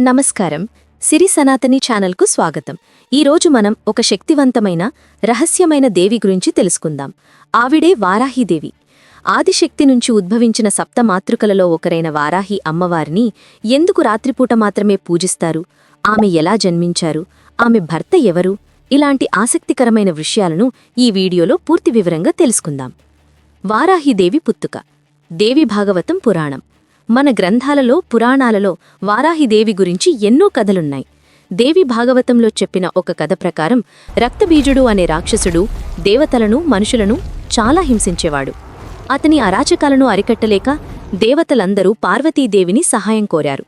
నమస్కారం. సిరి సనాతని ఛానల్కు స్వాగతం. ఈరోజు మనం ఒక శక్తివంతమైన రహస్యమైన దేవి గురించి తెలుసుకుందాం. ఆవిడే వారాహిదేవి ఆదిశక్తి నుంచి ఉద్భవించిన సప్తమాతృకలలో ఒకరైన వారాహి అమ్మవారిని ఎందుకు రాత్రిపూట మాత్రమే పూజిస్తారు? ఆమె ఎలా జన్మించారు? ఆమె భర్త ఎవరు? ఇలాంటి ఆసక్తికరమైన విషయాలను ఈ వీడియోలో పూర్తి వివరంగా తెలుసుకుందాం. వారాహిదేవి పుత్తుక. దేవి భాగవతం పురాణం. మన గ్రంథాలలో పురాణాలలో వారాహిదేవి గురించి ఎన్నో కథలున్నాయి. దేవి భాగవతంలో చెప్పిన ఒక కథ ప్రకారం రక్తబీజుడు అనే రాక్షసుడు దేవతలను మనుషులను చాలా హింసించేవాడు. అతని అరాచకాలను అరికట్టలేక దేవతలందరూ పార్వతీదేవిని సహాయం కోరారు.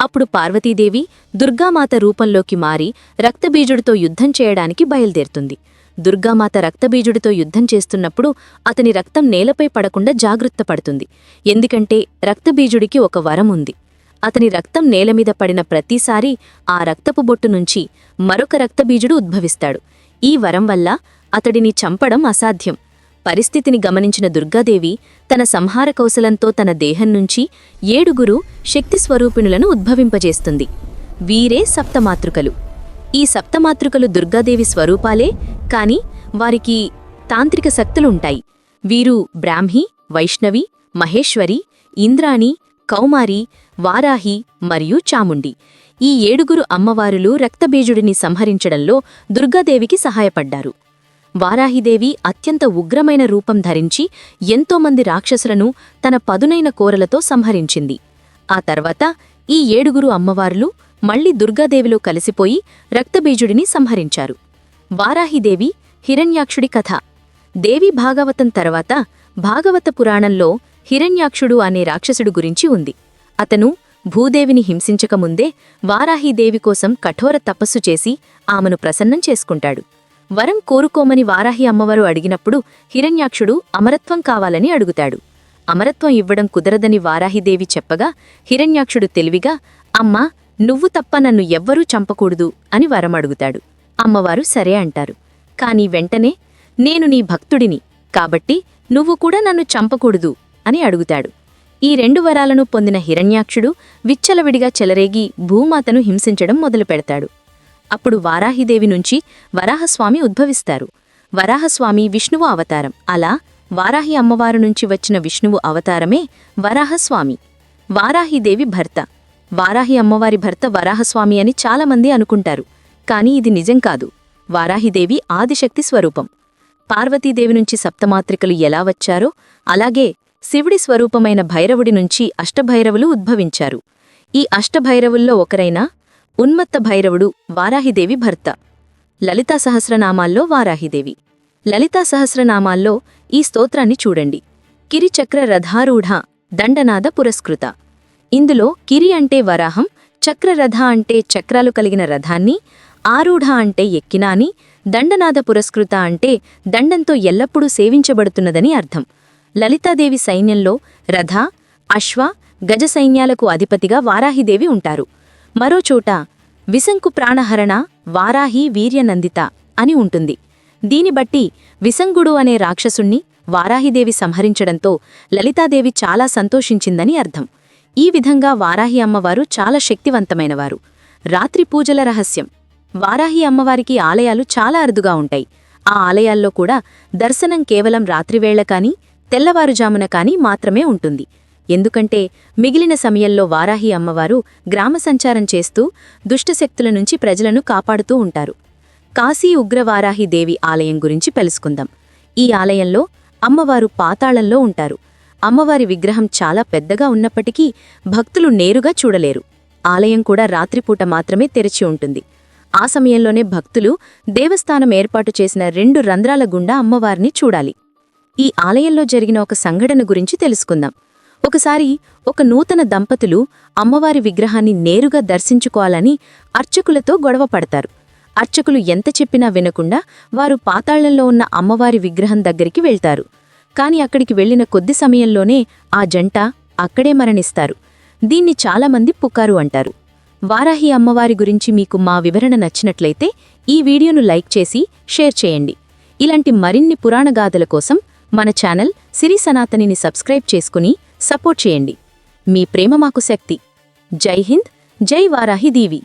అప్పుడు పార్వతీదేవి దుర్గామాత రూపంలోకి మారి రక్తబీజుడితో యుద్ధం చేయడానికి బయలుదేరుతుంది. దుర్గామాత రక్తబీజుడితో యుద్ధం చేస్తున్నప్పుడు అతని రక్తం నేలపై పడకుండా జాగ్రత్త పడుతుంది. ఎందుకంటే రక్తబీజుడికి ఒక వరం ఉంది. అతని రక్తం నేలమీద పడిన ప్రతిసారి ఆ రక్తపు బొట్టు నుంచి మరొక రక్తబీజుడు ఉద్భవిస్తాడు. ఈ వరం వల్ల అతడిని చంపడం అసాధ్యం. పరిస్థితిని గమనించిన దుర్గాదేవి తన సంహార కౌశలంతో తన దేహం నుంచి ఏడుగురు శక్తి స్వరూపిణులను ఉద్భవింపజేస్తుంది. వీరే సప్తమాతృకలు. ఈ సప్తమాతృకలు దుర్గాదేవి స్వరూపాలే కాని వారికి తాంత్రిక శక్తులుంటాయి. వీరు బ్రాహ్మి వైష్ణవి మహేశ్వరి ఇంద్రాణి కౌమారి వారాహి మరియు చాముండి. ఈ ఏడుగురు అమ్మవారులు రక్తబీజుడిని సంహరించడంలో దుర్గాదేవికి సహాయపడ్డారు. వారాహిదేవి అత్యంత ఉగ్రమైన రూపం ధరించి ఎంతోమంది రాక్షసులను తన పదునైన కోరలతో సంహరించింది. ఆ తర్వాత ఈ ఏడుగురు అమ్మవారులు మళ్ళీ దుర్గాదేవిలో కలిసిపోయి రక్తబీజుడిని సంహరించారు. వారాహిదేవి హిరణ్యాక్షుడి కథ. దేవి భాగవతం తర్వాత భాగవత పురాణంలో హిరణ్యాక్షుడు అనే రాక్షసుడు గురించి ఉంది. అతను భూదేవిని హింసించకముందే వారాహిదేవి కోసం కఠోర తపస్సు చేసి ఆమెను ప్రసన్నం చేసుకుంటాడు. వరం కోరుకోమని వారాహి అమ్మవారు అడిగినప్పుడు హిరణ్యాక్షుడు అమరత్వం కావాలని అడుగుతాడు. అమరత్వం ఇవ్వడం కుదరదని వారాహిదేవి చెప్పగా హిరణ్యాక్షుడు తెలివిగా అమ్మా నువ్వు తప్ప నన్ను ఎవ్వరూ చంపకూడదు అని వరం అడుగుతాడు. అమ్మవారు సరే అంటారు. కాని వెంటనే నేను నీ భక్తుడిని కాబట్టి నువ్వు కూడా నన్ను చంపకూడదు అని అడుగుతాడు. ఈ రెండు వరాలను పొందిన హిరణ్యాక్షుడు విచ్చలవిడిగా చెలరేగి భూమాతను హింసించడం మొదలుపెడతాడు. అప్పుడు వారాహిదేవి నుంచి వరాహస్వామి ఉద్భవిస్తారు. వరాహస్వామి విష్ణువు అవతారం. అలా వారాహి అమ్మవారు నుంచి వచ్చిన విష్ణువు అవతారమే వరాహస్వామి. వారాహిదేవి భర్త. వారాహి అమ్మవారి భర్త వరాహస్వామి అని చాలామంది అనుకుంటారు. కాని ఇది నిజం కాదు. వారాహిదేవి ఆదిశక్తి స్వరూపం. పార్వతీదేవి నుంచి సప్తమాత్రికలు ఎలా వచ్చారో అలాగే శివుడి స్వరూపమైన భైరవుడి నుంచి అష్టభైరవులు ఉద్భవించారు. ఈ అష్టభైరవుల్లో ఒకరైన ఉన్మత్త భైరవుడు వారాహిదేవి భర్త. లలితా సహస్రనామాల్లో వారాహిదేవి. లలితా సహస్రనామాల్లో ఈ స్తోత్రాన్ని చూడండి. కిరిచక్ర రథారూఢ దండనాద పురస్కృత. ఇందులో కిరి అంటే వరాహం చక్రరథ అంటే చక్రాలు కలిగిన రథాన్ని ఆరూఢ అంటే ఎక్కినాని దండనాథ పురస్కృత అంటే దండంతో ఎల్లప్పుడూ సేవించబడుతున్నదని అర్థం. లలితాదేవి సైన్యంలో రథ అశ్వ గజ సైన్యాలకు అధిపతిగా వారాహిదేవి ఉంటారు. మరోచోట విసంకు ప్రాణహరణ వారాహి వీర్యనందిత అని ఉంటుంది. దీని బట్టి విసంగుడు అనే రాక్షసుణ్ణి వారాహిదేవి సంహరించడంతో లలితాదేవి చాలా సంతోషించిందని అర్థం. ఈ విధంగా వారాహి అమ్మవారు చాలా శక్తివంతమైనవారు. రాత్రి పూజల రహస్యం. వారాహి అమ్మవారికి ఆలయాలు చాలా అరుదుగా ఉంటాయి. ఆ ఆలయాల్లో కూడా దర్శనం కేవలం రాత్రివేళ కానీ తెల్లవారుజామున కానీ మాత్రమే ఉంటుంది. ఎందుకంటే మిగిలిన సమయంలో వారాహి అమ్మవారు గ్రామ సంచారం చేస్తూ దుష్టశక్తుల నుంచి ప్రజలను కాపాడుతూ ఉంటారు. కాశీ ఉగ్రవారాహి దేవి ఆలయం గురించి తెలుసుకుందాం. ఈ ఆలయంలో అమ్మవారు పాతాళంలో ఉంటారు. అమ్మవారి విగ్రహం చాలా పెద్దగా ఉన్నప్పటికీ భక్తులు నేరుగా చూడలేరు. ఆలయం కూడా రాత్రిపూట మాత్రమే తెరిచి ఉంటుంది. ఆ సమయంలోనే భక్తులు దేవస్థానం ఏర్పాటు చేసిన రెండు రంధ్రాల గుండా అమ్మవారిని చూడాలి. ఈ ఆలయంలో జరిగిన ఒక సంఘటన గురించి తెలుసుకుందాం. ఒకసారి ఒక నూతన దంపతులు అమ్మవారి విగ్రహాన్ని నేరుగా దర్శించుకోవాలని అర్చకులతో గొడవ పడతారు. అర్చకులు ఎంత చెప్పినా వినకుండా వారు పాతాళంలో ఉన్న అమ్మవారి విగ్రహం దగ్గరికి వెళ్తారు. కాని అక్కడికి వెళ్ళిన కొద్ది సమయంలోనే ఆ జంట అక్కడే మరణిస్తారు. దీన్ని చాలామంది పుకారు అంటారు. వారాహి అమ్మవారి గురించి మీకు మా వివరణ నచ్చినట్లయితే ఈ వీడియోను లైక్ చేసి షేర్ చేయండి. ఇలాంటి మరిన్ని పురాణగాథల కోసం మన ఛానల్ సిరి సనాతనిని సబ్స్క్రైబ్ చేసుకుని సపోర్ట్ చేయండి. మీ ప్రేమ మాకు శక్తి. జై హింద్ జై వారాహి దీవి.